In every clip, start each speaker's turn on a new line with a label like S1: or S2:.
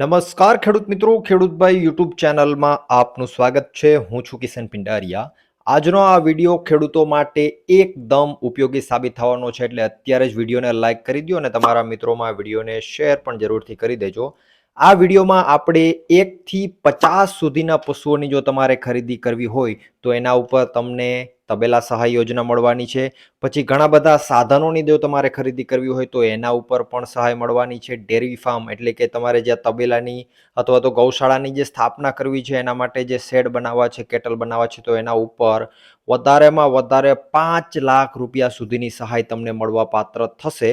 S1: નમસ્કાર ખેડૂત મિત્રો ખેડૂતભાઈ યુટ્યુબ ચેનલમાં આપનું સ્વાગત છે. હું છું કિશન પિંડારિયા. આજનો આ વીડિયો ખેડૂતો માટે એકદમ ઉપયોગી સાબિત થવાનો છે, એટલે અત્યારે જ વિડીયોને લાઇક કરી દો અને તમારા મિત્રોમાં વિડીયોને શેર પણ જરૂરથી કરી દેજો. આ વિડીયોમાં આપણે એકથી પચાસ સુધીના પશુઓની જો તમારે ખરીદી કરવી હોય, તો એના ઉપર તમને તબેલા સહાય યોજના મળવાની છે. પછી ઘણા બધા સાધનોની જો તમારે ખરીદી કરવી હોય, તો એના ઉપર પણ સહાય મળવાની છે. ડેરી ફાર્મ એટલે કે તમારે જ્યાં તબેલાની અથવા તો ગૌશાળાની જે સ્થાપના કરવી છે, એના માટે જે શેડ બનાવવા છે, કેટલ બનાવવા છે, તો એના ઉપર વધારેમાં વધારે પાંચ લાખ રૂપિયા સુધીની સહાય તમને મળવા પાત્ર થશે.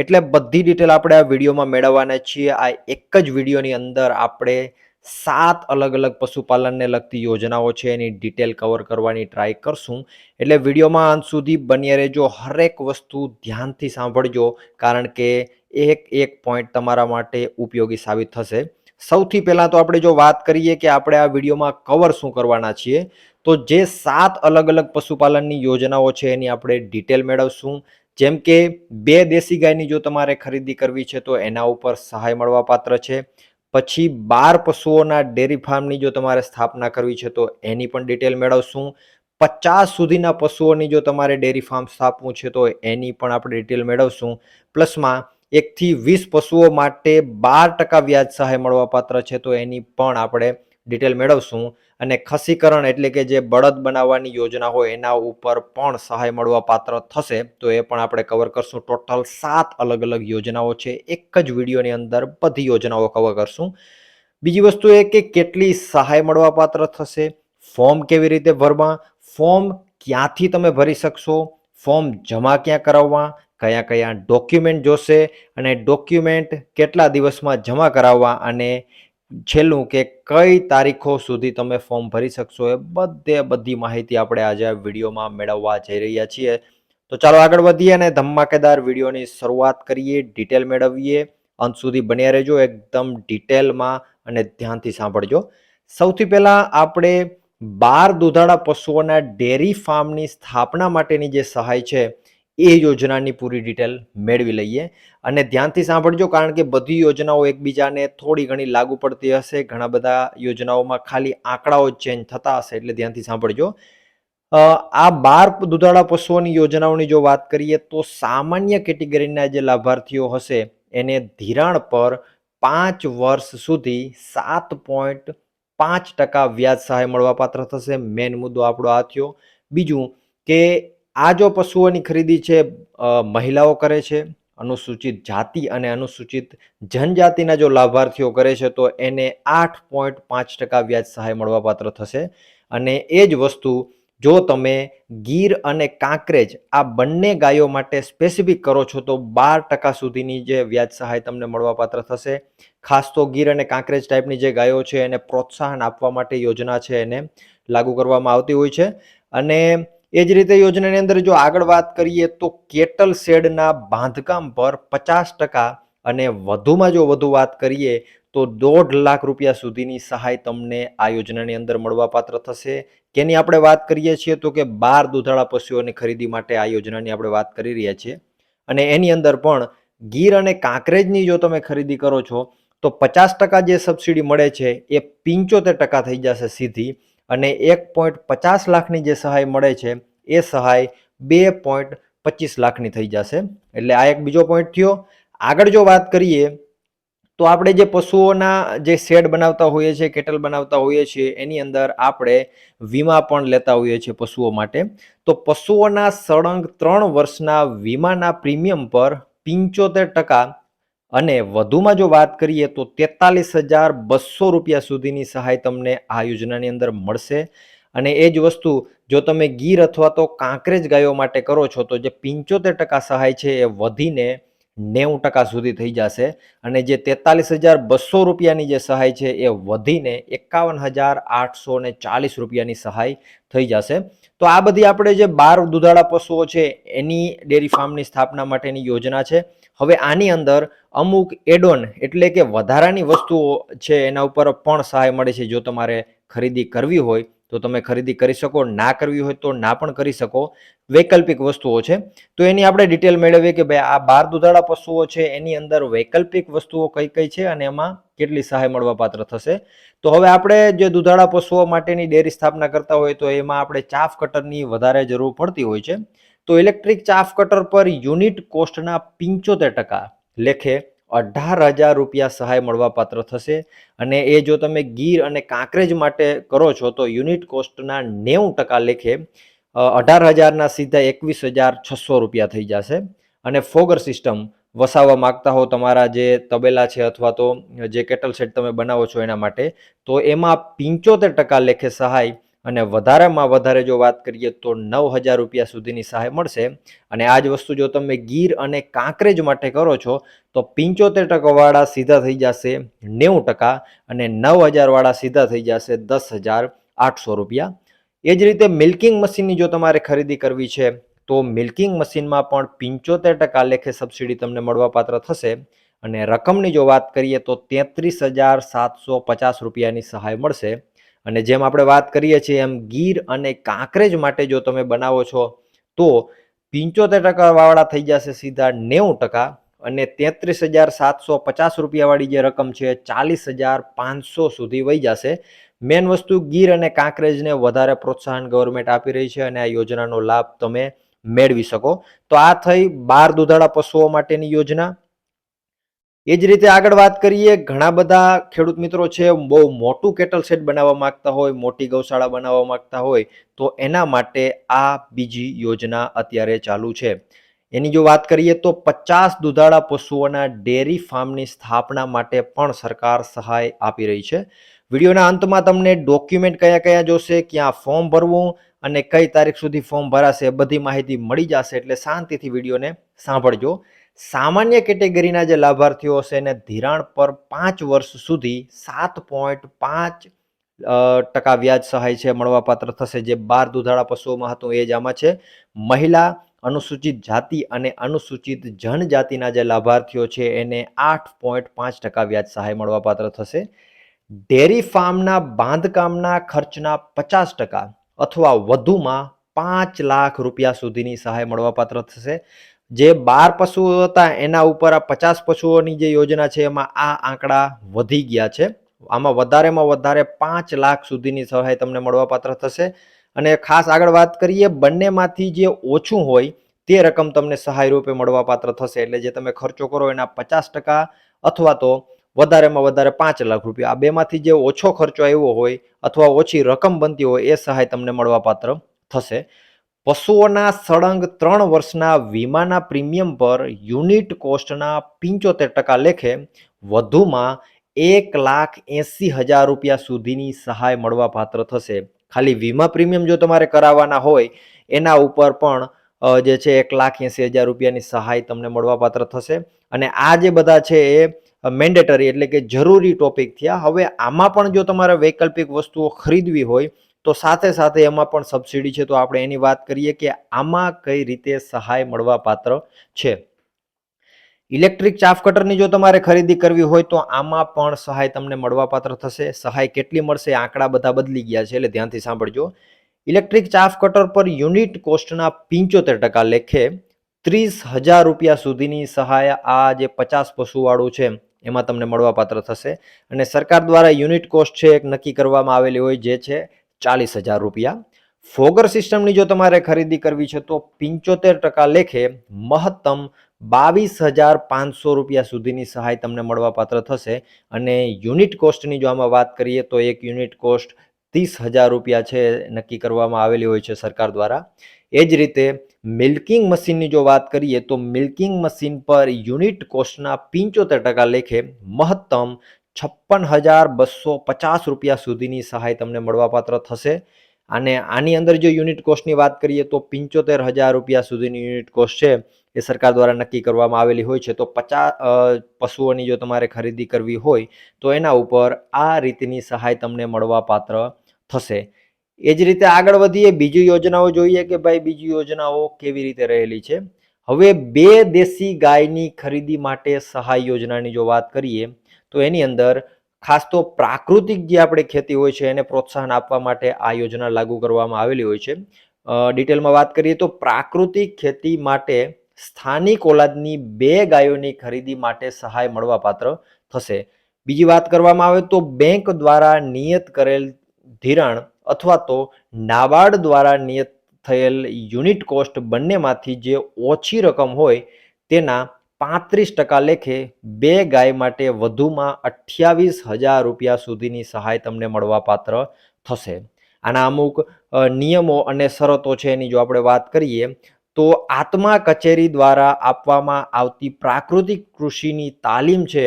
S1: એટલે બધી ડિટેલ આપણે આ વિડીયોમાં મેળવવાના છીએ. આ એક જ વિડીયોની અંદર આપણે સાત અલગ અલગ પશુપાલનને લગતી યોજનાઓ છે, એની ડિટેલ કવર કરવાની ટ્રાય કરશું. એટલે વિડીયોમાં અંત સુધી બન્યા રહેજો. હરેક વસ્તુ ધ્યાનથી સાંભળજો, કારણ કે એક એક પોઈન્ટ તમારા માટે ઉપયોગી સાબિત થશે. સૌથી પહેલાં તો આપણે જો વાત કરીએ કે આપણે આ વિડીયોમાં કવર શું કરવાના છીએ, તો જે સાત અલગ અલગ પશુપાલનની યોજનાઓ છે, એની આપણે ડિટેલ મેળવશું. જેમ કે બે દેશી ગાયની જો તમારે ખરીદી કરવી છે, તો એના ઉપર સહાય મળવા પાત્ર છે. પછી બાર પશુઓના ડેરી ફાર્મની જો તમારે સ્થાપના કરવી છે, તો એની પણ ડિટેલ મેળવશું. પચાસ સુધીના પશુઓની જો તમારે ડેરી ફાર્મ સ્થાપવું છે, તો એની પણ આપણે ડિટેલ મેળવશું. પ્લસમાં એકથી વીસ પશુઓ માટે બાર ટકા વ્યાજ સહાય મળવા પાત્ર છે, તો એની પણ આપણે ડિટેલ મેળવશું. અને ખસીકરણ એટલે કે જે બળદ બનાવવાની યોજના હોય, એના ઉપર પણ સહાય મળવા પાત્ર થશે. તો એ પણ આપણે કવર કરશું. ટોટલ સાત અલગ અલગ યોજનાઓ છે. એક જ વિડીયોની અંદર બધી યોજનાઓ કવર કરશું. બીજી વસ્તુ એ કે કેટલી સહાય મળવા પાત્ર થશે ફોર્મ કેવી રીતે ભરવા ફોર્મ ક્યાંથી તમે ભરી શકશો ફોર્મ જમા ક્યાં કરાવવા, કયા કયા ડોક્યુમેન્ટ જોશે, અને ડોક્યુમેન્ટ કેટલા દિવસમાં જમા કરાવવા, અને છેલ્લું કે કઈ તારીખો સુધી તમે ફોર્મ ભરી શકશો એ બધે બધી માહિતી આપણે આજે આ વિડીયોમાં મેળવવા જઈ રહ્યા છીએ. તો ચાલો આગળ વધીએ અને ધમાકેદાર વિડીયોની શરૂઆત કરીએ, ડિટેલ મેળવીએ. અંત સુધી બન્યા રહેજો એકદમ ડિટેલમાં અને ધ્યાનથી સાંભળજો. સૌથી પહેલાં આપણે બાર દુધાળા પશુઓના ડેરી ફાર્મની સ્થાપના માટેની જે સહાય છે એ યોજનાની પૂરી ડિટેલ મેળવી લઈએ. અને ધ્યાનથી સાંભળજો, કારણ કે બધી યોજનાઓ એકબીજાને થોડી ઘણી લાગુ પડતી હશે. ઘણા બધા યોજનાઓમાં ખાલી આંકડાઓ ચેન્જ થતા હશે, એટલે ધ્યાનથી સાંભળજો. આ બાર દુધાળા પશુઓની યોજનાઓની જો વાત કરીએ, તો સામાન્ય કેટેગરીના જે લાભાર્થીઓ હશે, એને ધિરાણ પર પાંચ વર્ષ સુધી સાત પોઈન્ટ પાંચ ટકા વ્યાજ સહાય મળવાપાત્ર થશે. મેન મુદ્દો આપણો આ થયો. બીજું કે આ જો પશુઓની ખરીદી છે મહિલાઓ કરે છે, અનુસૂચિત જાતિ અને અનુસૂચિત જનજાતિના જો લાભાર્થીઓ કરે છે, તો એને આઠ પોઈન્ટ પાંચ ટકા વ્યાજ સહાય મળવાપાત્ર થશે. અને એ જ વસ્તુ જો તમે ગીર અને કાંકરેજ આ બંને ગાયો માટે સ્પેસિફિક કરો છો, તો બાર ટકા સુધીની જે વ્યાજ સહાય તમને મળવાપાત્ર થશે. ખાસ તો ગીર અને કાંકરેજ ટાઈપની જે ગાયો છે, એને પ્રોત્સાહન આપવા માટે યોજના છે, એને લાગુ કરવામાં આવતી હોય છે. અને એ જ રીતે યોજનાની અંદર જો આગળ વાત કરીએ તો કેટલ શેડના બાંધકામ પર પચાસ ટકા અને વધુમાં જો વધુ વાત કરીએ તો દોઢ લાખ રૂપિયા સુધીની સહાય તમને આ યોજનાની અંદર મળવાપાત્ર થશે. કેની આપણે વાત કરીએ છીએ તો કે બાર દુધાળા પશુઓની ખરીદી માટે આ યોજનાની આપણે વાત કરી રહ્યા છીએ. અને એની અંદર પણ ગીર અને કાંકરેજની જો તમે ખરીદી કરો છો તો પચાસ ટકા જે સબસિડી મળે છે એ પિંચોતેર ટકા થઈ જશે સીધી. અને એક પોઈન્ટ પચાસ લાખની જે સહાય મળે છે, એ સહાય બે પોઈન્ટ પચીસ લાખની થઈ જશે. એટલે આ એક બીજો પોઈન્ટ થયો. આગળ જો વાત કરીએ, તો આપણે જે પશુઓના જે શેડ બનાવતા હોઈએ છીએ, કેટલ બનાવતા હોઈએ છીએ, એની અંદર આપણે વીમા પણ લેતા હોઈએ છીએ પશુઓ માટે. તો પશુઓના સળંગ ત્રણ વર્ષના વીમાના પ્રીમિયમ પર પિંચોતેર ટકા અને વધુમાં જો વાત કરીએ તો તેતાલીસ હજાર બસો રૂપિયા સુધીની સહાય તમને આ યોજનાની અંદર મળશે. અને એ જ વસ્તુ જો તમે ગીર અથવા તો કાંકરેજ ગાયો માટે કરો છો, તો જે પિંચોતેર ટકા સહાય છે એ વધીને નેવું ટકા સુધી થઈ જશે. અને જે તેતાલીસ હજાર બસો રૂપિયાની જે સહાય છે એ વધીને એકાવન હજાર આઠસો ને ચાલીસ રૂપિયાની સહાય થઈ જશે. તો આ બધી આપણે જે બાર દુધાળા પશુઓ છે એની ડેરી ફાર્મની સ્થાપના માટેની યોજના છે. હવે આની અંદર અમુક એડોન એટલે કે વધારાની વસ્તુઓ છે એના ઉપર પણ સહાય મળે છે. જો તમારે ખરીદી કરવી હોય તો તમે ખરીદી કરી શકો, ના કરવી હોય તો ના પણ કરી શકો વૈકલ્પિક વસ્તુઓ છે. તો એની આપણે ડિટેલ મેળવીએ કે ભાઈ આ બાર દુધાળા પશુઓ છે, એની અંદર વૈકલ્પિક વસ્તુઓ કઈ કઈ છે અને એમાં કેટલી સહાય મળવા પાત્ર થશે. તો હવે આપણે જે દુધાળા પશુઓ માટેની ડેરી સ્થાપના કરતા હોય તો એમાં આપણે ચાફ કટરની વધારે જરૂર પડતી હોય છે. તો ઇલેક્ટ્રિક ચાફ કટર પર યુનિટ કોસ્ટના પિંચોતેર ટકા લેખે અઢાર હજાર રૂપિયા સહાય મળવાપાત્ર થશે. અને એ જો તમે ગીર અને કાંકરેજ માટે કરો છો, તો યુનિટ કોસ્ટના નેવું ટકા લેખે અઢાર હજારના સીધા એકવીસ હજાર છસો રૂપિયા થઈ જશે. અને ફોગર સિસ્ટમ વસાવવા માંગતા હો તમારા જે તબેલા છે અથવા તો જે કેટલ સેટ તમે બનાવો છો એના માટે, તો એમાં પિંચોતેર ટકા લેખે સહાય અને વધારેમાં વધારે જો વાત કરીએ તો નવ હજાર રૂપિયા સુધીની સહાય મળશે. અને આ જ વસ્તુ જો તમે ગીર અને કાંકરેજ માટે કરો છો, તો પિંચોતેર ટકાવાળા સીધા થઈ જશે નેવું ટકા અને નવ હજારવાળા સીધા થઈ જશે દસ હજાર આઠસો રૂપિયા. એ જ રીતે મિલ્કિંગ મશીનની જો તમારે ખરીદી કરવી છે, તો મિલ્કિંગ મશીનમાં પણ પિંચોતેર ટકા લેખે સબસિડી તમને મળવાપાત્ર થશે. અને રકમની જો વાત કરીએ તો તેત્રીસ હજાર સાતસો પચાસ રૂપિયાની સહાય મળશે. અને જેમ આપણે વાત કરીએ છીએ એમ ગીર અને કાંકરેજ માટે જો તમે બનાવો છો, તો પિંચોતેર ટકા વાળા થઈ જશે સીધા નેવું ટકા અને તેત્રીસ હજાર સાતસો પચાસ રૂપિયાવાળી જે રકમ છે ચાલીસ હજાર પાંચસો સુધી વહી જશે. મેન વસ્તુ ગીર અને કાંકરેજને વધારે પ્રોત્સાહન ગવર્મેન્ટ આપી રહી છે અને આ યોજનાનો લાભ તમે મેળવી શકો. તો આ થઈ બાર દુધાળા પશુઓ માટેની યોજના. એ જ રીતે આગળ વાત કરીએ, ઘણા બધા ખેડૂત મિત્રો છે, બહુ મોટું કેટલ સેટ બનાવવા માંગતા હોય, મોટી ગૌશાળા બનાવવા માંગતા હોય, તો એના માટે આ બીજી યોજના અત્યારે ચાલુ છે. એની જો વાત કરીએ તો પચાસ દુધાળા પશુઓના ડેરી ફાર્મની સ્થાપના માટે પણ સરકાર સહાય આપી રહી છે. વિડીયોના અંતમાં તમને ડોક્યુમેન્ટ કયા કયા જોશે, ક્યાં ફોર્મ ભરવું અને કઈ તારીખ સુધી ફોર્મ ભરાશે, બધી માહિતી મળી જશે, એટલે શાંતિથી વિડીયોને સાંભળજો. સામાન્ય કેટેગરીના જે લાભાર્થીઓ હશે એને ધિરાણ પર પાંચ વર્ષ સુધી સાત પોઈન્ટ પાંચ ટકા વ્યાજ સહાય છે, મળવાપાત્ર થશે. જે બાર દુધાળા પશુઓમાં હતું એ જ આમાં છે. મહિલા, અનુસૂચિત જાતિ અને અનુસૂચિત જનજાતિના જે લાભાર્થીઓ છે એને આઠ પોઈન્ટ પાંચ ટકા વ્યાજ સહાય મળવાપાત્ર થશે. ડેરી ફાર્મના બાંધકામના ખર્ચના પચાસ ટકા અથવા વધુમાં પાંચ લાખ રૂપિયા સુધીની સહાય મળવાપાત્ર થશે. જે બાર પશુઓ હતા, એના ઉપર આ પચાસ પશુઓની જે યોજના છે, એમાં આ આંકડા વધી ગયા છે. આમાં વધારેમાં વધારે પાંચ લાખ સુધીની સહાય તમને મળવાપાત્ર થશે. અને ખાસ આગળ વાત કરીએ, બંનેમાંથી જે ઓછું હોય, તે રકમ તમને સહાય રૂપે મળવાપાત્ર થશે. એટલે જે તમે ખર્ચો કરો, એના પચાસ ટકા અથવા તો વધારેમાં વધારે પાંચ લાખ રૂપિયા. આ બેમાંથી જે ઓછો ખર્ચો આવ્યો હોય, અથવા ઓછી રકમ બનતી હોય, એ સહાય તમને મળવાપાત્ર થશે. પશુઓના સળંગ ત્રણ વર્ષના વીમાના પ્રીમિયમ પર યુનિટ કોસ્ટના પિંચોતેર ટકા લેખે વધુમાં એક લાખ એંસી હજાર રૂપિયા સુધીની સહાય મળવાપાત્ર થશે. ખાલી વીમા પ્રીમિયમ જો તમારે કરાવવાના હોય, એના ઉપર પણ જે છે એક લાખ એંસી હજાર રૂપિયાની સહાય તમને મળવાપાત્ર થશે. અને આ જે બધા છે એ મેન્ડેટરી એટલે કે જરૂરી ટોપિક થયા. હવે આમાં પણ જો તમારે વૈકલ્પિક વસ્તુઓ ખરીદવી હોય તો સાથે સાથે એમાં પણ સબસિડી છે, તો આપણે એની વાત કરીએ કે આમાં કઈ રીતે સહાય મળવા પાત્ર છે. ઇલેક્ટ્રિક ચાફ કટરની જો તમારે ખરીદી કરવી હોય તો આમાં પણ સહાય તમને મળવાપાત્ર થશે. સહાય કેટલી મળશે આંકડા બધા બદલી ગયા છે, એટલે ધ્યાનથી સાંભળજો. ઇલેક્ટ્રિક ચાફ કટર પર યુનિટ કોસ્ટના પિંચોતેર ટકા લેખે ત્રીસ હજાર રૂપિયા સુધીની સહાય આ જે પચાસ પશુવાળું છે, એમાં તમને મળવાપાત્ર થશે. અને સરકાર દ્વારા યુનિટ કોસ્ટ છે, એક નક્કી કરવામાં આવેલી હોય જે છે ચાલીસ હજાર રૂપિયા. ફોગર સિસ્ટમની જો તમારે ખરીદી કરવી છે, તો પિંચોતેર ટકા લેખે મહત્તમ બાવીસ હજાર પાંચસો રૂપિયા સુધીની સહાય તમને મળવાપાત્ર થશે. અને યુનિટ કોસ્ટની જો આમાં વાત કરીએ, તો એક યુનિટ કોસ્ટ ત્રીસ હજાર રૂપિયા છે, નક્કી કરવામાં આવેલી હોય છે સરકાર દ્વારા. એ જ રીતે મિલ્કિંગ મશીનની જો વાત કરીએ, તો મિલ્કિંગ મશીન પર યુનિટ કોસ્ટના પિંચોતેર ટકા લેખે મહત્તમ છપ્પન હજાર બસો પચાસ રૂપિયા સુધીની સહાય તમને મળવાપાત્ર થશે. અને આની અંદર જો યુનિટ કોસ્ટની વાત કરીએ તો પિંચોતેર હજાર રૂપિયા સુધીની યુનિટ કોસ્ટ છે. એ સરકાર દ્વારા નક્કી કરવામાં આવેલી હોય છે. તો પચાસ પશુઓની જો તમારે ખરીદી કરવી હોય, તો એના ઉપર આ રીતની સહાય તમને મળવાપાત્ર થશે. એ જ રીતે આગળ વધીએ, બીજી યોજનાઓ જોઈએ કે ભાઈ બીજી યોજનાઓ કેવી રીતે રહેલી છે? હવે બે દેશી ગાયની ખરીદી માટે સહાય યોજનાની જો વાત કરીએ તો એની અંદર ખાસ તો પ્રાકૃતિક જે આપણે ખેતી હોય છે એને પ્રોત્સાહન આપવા માટે આ યોજના લાગુ કરવામાં આવેલી હોય છે. ડિટેલમાં વાત કરીએ તો પ્રાકૃતિક ખેતી માટે સ્થાનિક ઓલાદની બે ગાયોની ખરીદી માટે સહાય મળવાપાત્ર થશે. બીજી વાત કરવામાં આવે તો બેંક દ્વારા નિયત કરેલ ધિરાણ અથવા તો નાબાર્ડ દ્વારા નિયત થયેલ યુનિટ કોસ્ટ બંનેમાંથી જે ઓછી રકમ હોય તેના પાંત્રીસ ટકા લેખે બે ગાય માટે વધુમાં અઠ્યાવીસ હજાર રૂપિયા સુધીની સહાય તમને મળવાપાત્ર થશે. આના અમુક નિયમો અને શરતો છે એની જો આપણે વાત કરીએ, તો આત્મા કચેરી દ્વારા આપવામાં આવતી પ્રાકૃતિક કૃષિની તાલીમ છે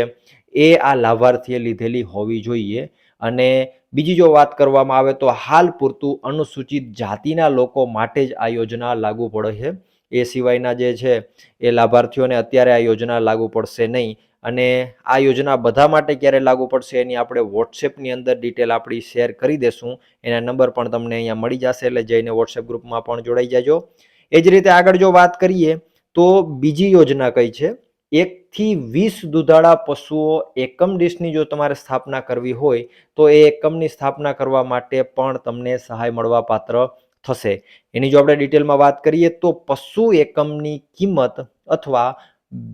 S1: એ આ લાભાર્થીએ લીધેલી હોવી જોઈએ. અને બીજી જો વાત કરવામાં આવે તો હાલ પૂરતું અનુસૂચિત જાતિના લોકો માટે જ આ યોજના લાગુ પડે છે. એ સિવાયના જે છે એ લાભાર્થીઓને અત્યારે આ યોજના લાગુ પડશે નહીં. અને આ યોજના બધા માટે ક્યારે લાગુ પડશે એની આપણે વોટ્સએપની અંદર ડિટેલ આપણી શેર કરી દેશું. એના નંબર પણ તમને અહીંયા મળી જશે, એટલે જઈને વોટ્સએપ ગ્રુપમાં પણ જોડાઈ જાજો. એ જ રીતે આગળ જો વાત કરીએ, તો બીજી યોજના કઈ છે? એકથી વીસ દુધાળા પશુઓ એકમ ડીશની જો તમારે સ્થાપના કરવી હોય, તો એ એકમની સ્થાપના કરવા માટે પણ તમને સહાય મળવા પાત્ર થશે. એની જો આપણે ડિટેલમાં વાત કરીએ તો પશુ એકમની કિંમત અથવા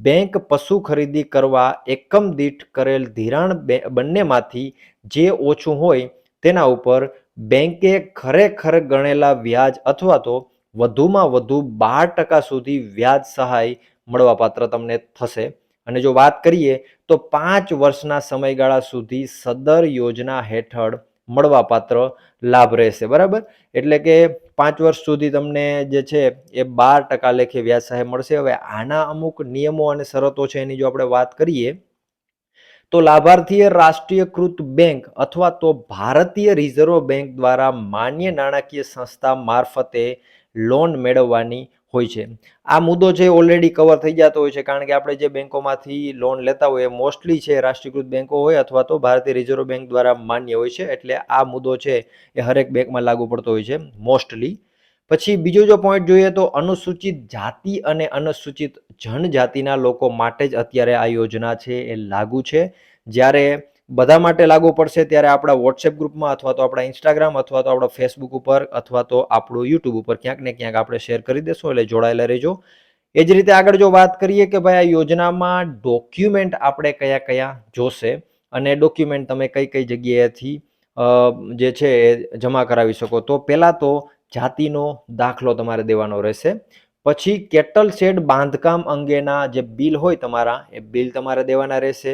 S1: બેંક પશુ ખરીદી કરવા એકમ દીઠ કરેલ ધિરાણ બંનેમાંથી જે ઓછું હોય તેના ઉપર બેંકે ખરેખર ગણેલા વ્યાજ અથવા તો વધુમાં વધુ બાર ટકા સુધી વ્યાજ સહાય મળવાપાત્ર તમને થશે. અને જો વાત કરીએ તો પાંચ વર્ષના સમયગાળા સુધી સદર યોજના હેઠળ મળવાપાત્ર લાભ રહેશે, બરાબર? એટલે કે પાંચ વર્ષ સુધી તમને જે છે એ બાર ટકા લેખે વ્યાજ સહાય મળશે. હવે આના અમુક નિયમો અને શરતો છે એની જો આપણે વાત કરીએ, તો લાભાર્થીએ રાષ્ટ્રીયકૃત બેંક અથવા તો ભારતીય રિઝર્વ બેંક દ્વારા માન્ય નાણાકીય સંસ્થા મારફતે લોન મેળવવાની હોય છે. આ મુદ્દો છે ઓલરેડી કવર થઈ જતો હોય છે, કારણ કે આપણે જે બેંકોમાંથી લોન લેતા હોય એ મોસ્ટલી છે રાષ્ટ્રીયકૃત બેંકો હોય અથવા તો ભારતીય રિઝર્વ બેંક દ્વારા માન્ય હોય છે, એટલે આ મુદ્દો છે એ હરેક બેંકમાં લાગુ પડતો હોય છે મોસ્ટલી પછી બીજો જો પોઈન્ટ જોઈએ તો અનુસૂચિત જાતિ અને અનુસૂચિત જનજાતિના લોકો માટે જ અત્યારે આ યોજના છે એ લાગુ છે. જ્યારે બધા માટે લાગુ પડશે ત્યારે આપણા વોટ્સએપ ગ્રુપમાં અથવા તો આપણા ઇન્સ્ટાગ્રામ અથવા તો આપણા ફેસબુક ઉપર અથવા તો આપણું યુટ્યુબ ઉપર ક્યાંક ને ક્યાંક આપણે શેર કરી દેશું, એટલે જોડાયેલા રહેજો. એ જ રીતે આગળ જો વાત કરીએ કે ભાઈ આ યોજનામાં ડોક્યુમેન્ટ આપણે કયા કયા જોશે અને ડોક્યુમેન્ટ તમે કઈ કઈ જગ્યાએથી જે છે એ જમા કરાવી શકો. તો પહેલાં તો જાતિનો દાખલો તમારે દેવાનો રહેશે. પછી કેટલ શેડ બાંધકામ અંગેના જે બિલ હોય તમારા, એ બિલ તમારે દેવાના રહેશે.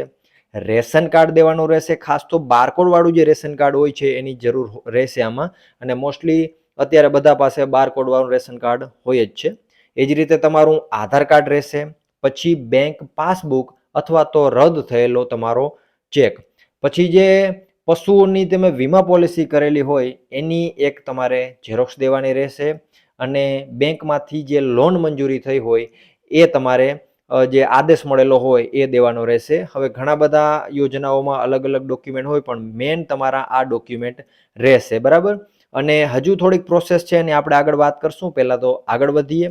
S1: રેશન કાર્ડ દેવાનું રહેશે. ખાસ તો બારકોડવાળું જે રેશન કાર્ડ હોય છે એની જરૂર રહેશે આમાં. અને મોસ્ટલી અત્યારે બધા પાસે બારકોડવાળું રેશન કાર્ડ હોય જ છે. એ જ રીતે તમારું આધાર કાર્ડ રહેશે, પછી બેંક પાસબુક અથવા તો રદ થયેલો તમારો ચેક પછી જે પશુઓની તમે વીમા પોલિસી કરેલી હોય, એની એક તમારે ઝેરોક્ષ દેવાની રહેશે. અને બેંકમાંથી જે લોન મંજૂરી થઈ હોય, એ તમારે જે આદેશ મળેલો હોય એ દેવાનો રહેશે. હવે ઘણા બધા યોજનાઓમાં અલગ અલગ ડોક્યુમેન્ટ હોય, પણ મેન તમારા આ ડોક્યુમેન્ટ રહેશે. બરાબર? અને હજુ થોડીક પ્રોસેસ છે એની આપણે આગળ વાત કરશું. પહેલાં તો આગળ વધીએ.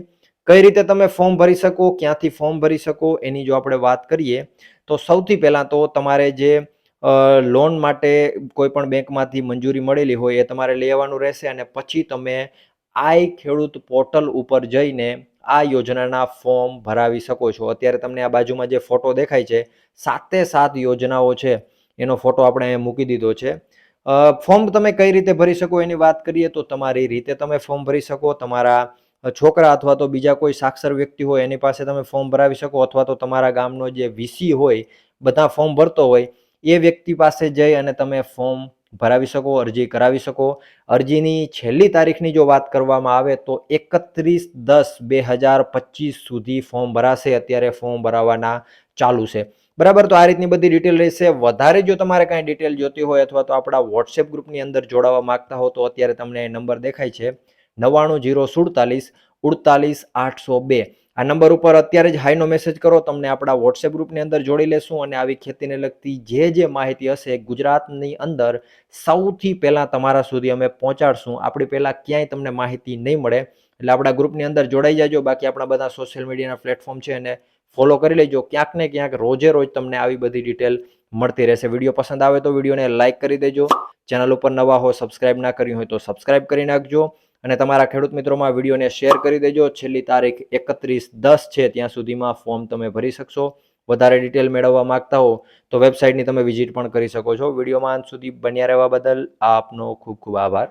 S1: કઈ રીતે તમે ફોર્મ ભરી શકો, ક્યાંથી ફોર્મ ભરી શકો, એની જો આપણે વાત કરીએ, તો સૌથી પહેલાં તો તમારે જે લોન માટે કોઈ પણ બેંકમાંથી મંજૂરી મળેલી હોય એ તમારે લેવાનું રહેશે અને પછી તમે આઈ ખેડૂત પોર્ટલ ઉપર જઈને આ યોજનાના ફોર્મ ભરાવી શકો છો. અત્યારે તમને આ બાજુમાં જે ફોટો દેખાય છે, સાતે સાત યોજનાઓ છે. એનો ફોટો આપણે અહીંયા મૂકી દીધો છે. ફોર્મ તમે કઈ રીતે ભરી શકો એની વાત કરીએ તો તમારી રીતે તમે ફોર્મ ભરી શકો. તમારા છોકરા અથવા તો બીજા કોઈ સાક્ષર વ્યક્તિ હોય એની પાસે તમે ફોર્મ ભરાવી શકો અથવા તો તમારા ગામનો જે વીસી હોય, બધા ફોર્મ ભરતો હોય, એ વ્યક્તિ પાસે જઈ અને તમે ફોર્મ ભરાવી શકો, અરજી કરાવી શકો. અરજીની છેલ્લી તારીખની જો વાત કરવામાં આવે તો એકત્રીસ દસ બે હજાર પચીસ સુધી ફોર્મ ભરાશે. અત્યારે ફોર્મ ભરાવાના ચાલુ છે. બરાબર? તો આ રીતની બધી ડિટેલ રહેશે. વધારે જો તમારે કાંઈ ડિટેલ જોતી હોય અથવા તો આપણા વોટ્સએપ ગ્રુપની અંદર જોડાવા માગતા હો તો અત્યારે તમને નંબર દેખાય છે. નવ્વાણું જીરો સુડતાલીસ, ઉડતાલીસ આઠસો બે. આ નંબર ઉપર અત્યારે જ હાઈનો મેસેજ કરો, તમને આપણા વોટ્સએપ ગ્રુપની અંદર જોડી લેશું અને આવી ખેતીને લગતી જે જે માહિતી હશે ગુજરાતની અંદર સૌથી પહેલાં તમારા સુધી અમે પહોંચાડશું. આપણી પહેલાં ક્યાંય તમને માહિતી નહીં મળે, એટલે આપણા ગ્રુપની અંદર જોડાઈ જાજો. બાકી આપણા બધા સોશિયલ મીડિયાના પ્લેટફોર્મ છે એને ફોલો કરી લેજો. ક્યાંક ને ક્યાંક રોજે રોજ તમને આવી બધી ડિટેલ મળતી રહેશે. વીડિયો પસંદ આવે તો વિડીયોને લાઇક કરી દેજો. ચેનલ ઉપર નવા હો સબસ્ક્રાઇબ ના કર્યું હોય તો સબસ્ક્રાઇબ કરી નાખજો. અને તમારા ખેડૂત મિત્રોમાં વિડીયોને શેર કરી દેજો. છેલ્લી તારીખ એકત્રીસ દસ છે, ત્યાં સુધીમાં ફોર્મ તમે ભરી શકશો. વધારે ડિટેલ મેળવવા માંગતા હો તો વેબસાઇટની તમે વિઝિટ પણ કરી શકો છો. વિડીયોમાં અંત સુધી બન્યા રહેવા બદલ આપનો ખૂબ ખૂબ આભાર.